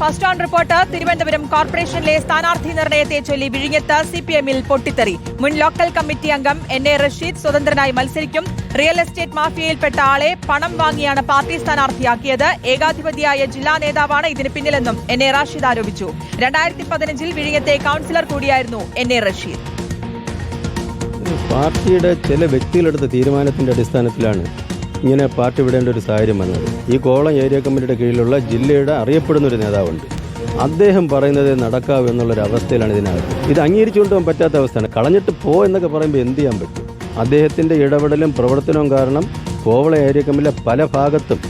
First on report Thiruvananthapuram കോർപ്പറേഷനിലെ സ്ഥാനാർത്ഥി നിർണയത്തെ ചൊല്ലി വിഴിഞ്ഞത്ത് സി പി എമ്മിൽ പൊട്ടിത്തെറി. മുൻ ലോക്കൽ കമ്മിറ്റി അംഗം എൻ എ റഷീദ് സ്വതന്ത്രനായി മത്സരിക്കും. റിയൽ എസ്റ്റേറ്റ് മാഫിയയിൽപ്പെട്ട ആളെ പണം വാങ്ങിയാണ് പാർട്ടി സ്ഥാനാർത്ഥിയാക്കിയത്. ഏകാധിപതിയായ ജില്ലാ നേതാവാണ് ഇതിന് പിന്നിലെന്നും എൻ എ റാഷിദ് ആരോപിച്ചു. രണ്ടായിരത്തി പതിനഞ്ചിൽ വിഴിഞ്ഞത്തെ കൌൺസിലർ കൂടിയായിരുന്നു എൻ എ റഷീദ്. പാർട്ടിയുടെ ചില വ്യക്തികളെടുത്ത തീരുമാനത്തിന്റെ അടിസ്ഥാനത്തിലാണ് ഇങ്ങനെ പാർട്ടി വിടേണ്ട ഒരു സാഹചര്യം വന്നത്. ഈ കോളം ഏരിയ കമ്മിറ്റിയുടെ കീഴിലുള്ള ജില്ലയുടെ അറിയപ്പെടുന്ന ഒരു നേതാവുണ്ട്. അദ്ദേഹം പറയുന്നത് നടക്കാവൂ എന്നുള്ളൊരു അവസ്ഥയിലാണ് ഇതിനകത്ത്. ഇത് അംഗീകരിച്ചുകൊണ്ട് പറ്റാത്ത അവസ്ഥയാണ്. കളഞ്ഞിട്ട് പോ എന്നൊക്കെ പറയുമ്പോൾ എന്ത് ചെയ്യാൻ പറ്റും? അദ്ദേഹത്തിന്റെ ഇടപെടലും പ്രവർത്തനവും കാരണം കോവള ഏരിയ കമ്മിറ്റിയിലെ പല ഭാഗത്തും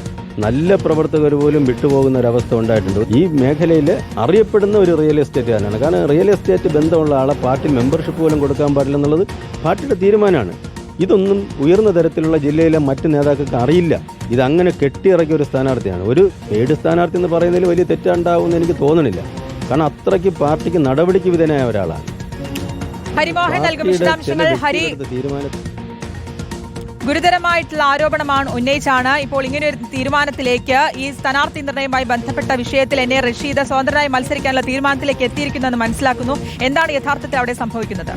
നല്ല പ്രവർത്തകർ പോലും വിട്ടുപോകുന്ന ഒരവസ്ഥ ഉണ്ടായിട്ടുണ്ട്. ഈ മേഖലയിൽ അറിയപ്പെടുന്ന ഒരു റിയൽ എസ്റ്റേറ്റ് എസ്റ്റേറ്റുകാരനാണ് കാരണം റിയൽ എസ്റ്റേറ്റ് ബന്ധമുള്ള ആളെ പാർട്ടി മെമ്പർഷിപ്പ് പോലും കൊടുക്കാൻ പാടില്ല എന്നുള്ളത് പാർട്ടിയുടെ തീരുമാനമാണ്. ഇതൊന്നും ഉയർന്ന തരത്തിലുള്ള ജില്ലയിലെ മറ്റ് നേതാക്കൾക്ക് അറിയില്ല. ഇത് അങ്ങനെ കെട്ടിയിറക്കിയ ഒരു സ്ഥാനാർത്ഥിയാണ്. ഒരു ഏഴ് സ്ഥാനാർത്ഥി എന്ന് പറയുന്നതിൽ വലിയ തെറ്റുണ്ടാവുമെന്ന് എനിക്ക് തോന്നണില്ല. കാരണം അത്രയ്ക്ക് പാർട്ടിക്ക് നടപടിക്ക് വിധേയനായ ഒരാളാണ്. ഹരിമോഹൻ നൽകും വിശദാംശങ്ങൾ. ഹരി ഗുരുതരമായിട്ടുള്ള ആരോപണമാണ് ഉന്നയിച്ചാണ് ഇപ്പോൾ ഇങ്ങനെ ഒരു തീരുമാനത്തിലേക്ക് ഈ സ്ഥാനാർത്ഥി നിർണയവുമായി ബന്ധപ്പെട്ട വിഷയത്തിൽ എന്നെ റഷീദ് സ്വതന്ത്രനായി മത്സരിക്കാനുള്ള തീരുമാനത്തിലേക്ക് എത്തിയിരിക്കുന്നെന്ന് മനസ്സിലാക്കുന്നു. എന്താണ് യഥാർത്ഥത്തിൽ അവിടെ സംഭവിക്കുന്നത്?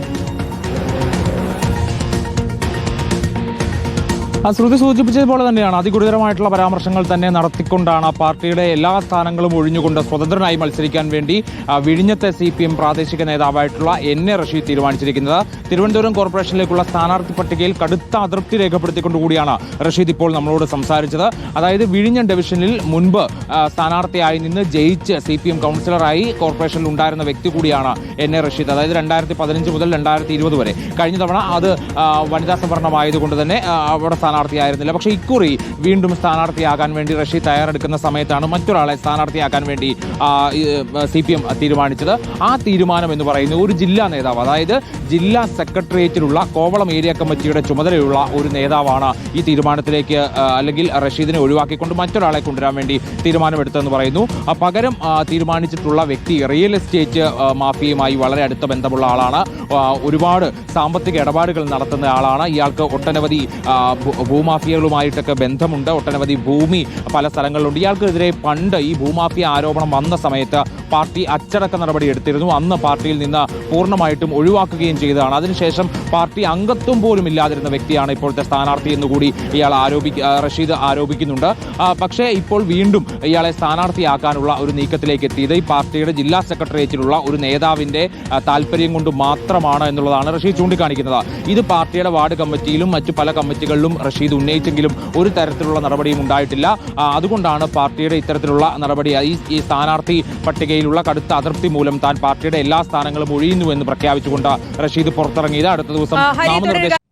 ശ്രുതി സൂചിപ്പിച്ചതുപോലെ തന്നെയാണ്. അതിഗുരുതരമായിട്ടുള്ള പരാമർശങ്ങൾ തന്നെ നടത്തിക്കൊണ്ടാണ് പാർട്ടിയുടെ എല്ലാ സ്ഥാനങ്ങളും ഒഴിഞ്ഞുകൊണ്ട് സ്വതന്ത്രനായി മത്സരിക്കാൻ വേണ്ടി വിഴിഞ്ഞത്തെ സി പി എം പ്രാദേശിക നേതാവായിട്ടുള്ള എൻ എ റഷീദ് തീരുമാനിച്ചിരിക്കുന്നത്. തിരുവനന്തപുരം കോർപ്പറേഷനിലേക്കുള്ള സ്ഥാനാർത്ഥി പട്ടികയിൽ കടുത്ത അതൃപ്തി രേഖപ്പെടുത്തിക്കൊണ്ട് കൂടിയാണ് റഷീദ് ഇപ്പോൾ നമ്മളോട് സംസാരിച്ചത്. അതായത് വിഴിഞ്ഞം ഡിവിഷനിൽ മുൻപ് സ്ഥാനാർത്ഥിയായി നിന്ന് ജയിച്ച് സി പി എം കൗൺസിലറായി കോർപ്പറേഷനിൽ ഉണ്ടായിരുന്ന വ്യക്തി കൂടിയാണ് എൻ എ റഷീദ്. അതായത് രണ്ടായിരത്തി പതിനഞ്ച് മുതൽ രണ്ടായിരത്തി ഇരുപത് വരെ. കഴിഞ്ഞ തവണ അത് വനിതാ സംവരണമായതുകൊണ്ട് തന്നെ അവിടെ അവിടെ സ്ഥാനാർത്ഥിയായിരുന്നില്ല. പക്ഷേ ഇക്കുറി വീണ്ടും സ്ഥാനാർത്ഥിയാകാൻ വേണ്ടി റഷീദ് തയ്യാറെടുക്കുന്ന സമയത്താണ് മറ്റൊരാളെ സ്ഥാനാർത്ഥിയാക്കാൻ വേണ്ടി സി പി എം തീരുമാനിച്ചത്. ആ തീരുമാനം എന്ന് പറയുന്നത് ഒരു ജില്ലാ നേതാവ് അതായത് ജില്ലാ സെക്രട്ടേറിയറ്റിലുള്ള കോവളം ഏരിയ കമ്മിറ്റിയുടെ ചുമതലയുള്ള ഒരു നേതാവാണ് ഈ തീരുമാനത്തിലേക്ക് അല്ലെങ്കിൽ റഷീദിനെ ഒഴിവാക്കിക്കൊണ്ട് മറ്റൊരാളെ കൊണ്ടുവരാൻ വേണ്ടി തീരുമാനമെടുത്തതെന്ന് പറയുന്നു. പകരം തീരുമാനിച്ചിട്ടുള്ള വ്യക്തി റിയൽ എസ്റ്റേറ്റ് മാഫിയയുമായി വളരെ അടുത്ത ബന്ധമുള്ള ആളാണ്. ഒരുപാട് സാമ്പത്തിക ഇടപാടുകൾ നടത്തുന്ന ആളാണ്. ഇയാൾക്ക് ഒട്ടനവധി ഭൂമാഫിയകളുമായിട്ടൊക്കെ ബന്ധമുണ്ട്. ഒട്ടനവധി ഭൂമി പല സ്ഥലങ്ങളിലുണ്ട്. ഇയാൾക്കെതിരെ പണ്ട് ഈ ഭൂമാഫിയ ആരോപണം വന്ന സമയത്ത് പാർട്ടി അച്ചടക്ക നടപടി എടുത്തിരുന്നു. അന്ന് പാർട്ടിയിൽ നിന്ന് പൂർണമായിട്ടും ഒഴിവാക്കുകയും ചെയ്തതാണ്. അതിനുശേഷം പാർട്ടി അംഗത്വം പോലും ഇല്ലാതിരുന്ന വ്യക്തിയാണ് ഇപ്പോഴത്തെ സ്ഥാനാർത്ഥി എന്നുകൂടി ഇയാൾ ആരോപിക്ക റഷീദ് ആരോപിക്കുന്നുണ്ട്. പക്ഷേ ഇപ്പോൾ വീണ്ടും ഇയാളെ സ്ഥാനാർത്ഥിയാക്കാനുള്ള ഒരു നീക്കത്തിലേക്ക് എത്തിയത് ഈ പാർട്ടിയുടെ ജില്ലാ സെക്രട്ടേറിയറ്റിലുള്ള ഒരു നേതാവിന്റെ താല്പര്യം കൊണ്ട് മാത്രമാണ് എന്നുള്ളതാണ് റഷീദ് ചൂണ്ടിക്കാണിക്കുന്നത്. ഇത് പാർട്ടിയുടെ വാർഡ് കമ്മിറ്റിയിലും മറ്റു പല കമ്മിറ്റികളിലും റഷീദ് ഉന്നയിച്ചെങ്കിലും ഒരു തരത്തിലുള്ള നടപടിയും ഉണ്ടായിട്ടില്ല. അതുകൊണ്ടാണ് പാർട്ടിയുടെ ഇത്തരത്തിലുള്ള നടപടി ഈ സ്ഥാനാർത്ഥി സ്ഥാനാർത്ഥി പട്ടികയിലുള്ള കടുത്ത അതൃപ്തി മൂലം താൻ പാർട്ടിയുടെ എല്ലാ സ്ഥാനങ്ങളും ഒഴിയുന്നുവെന്ന് പ്രഖ്യാപിച്ചുകൊണ്ട് റഷീദ് പുറത്തിറങ്ങിയത് അടുത്ത ദിവസം നാമനിർദ്ദേശം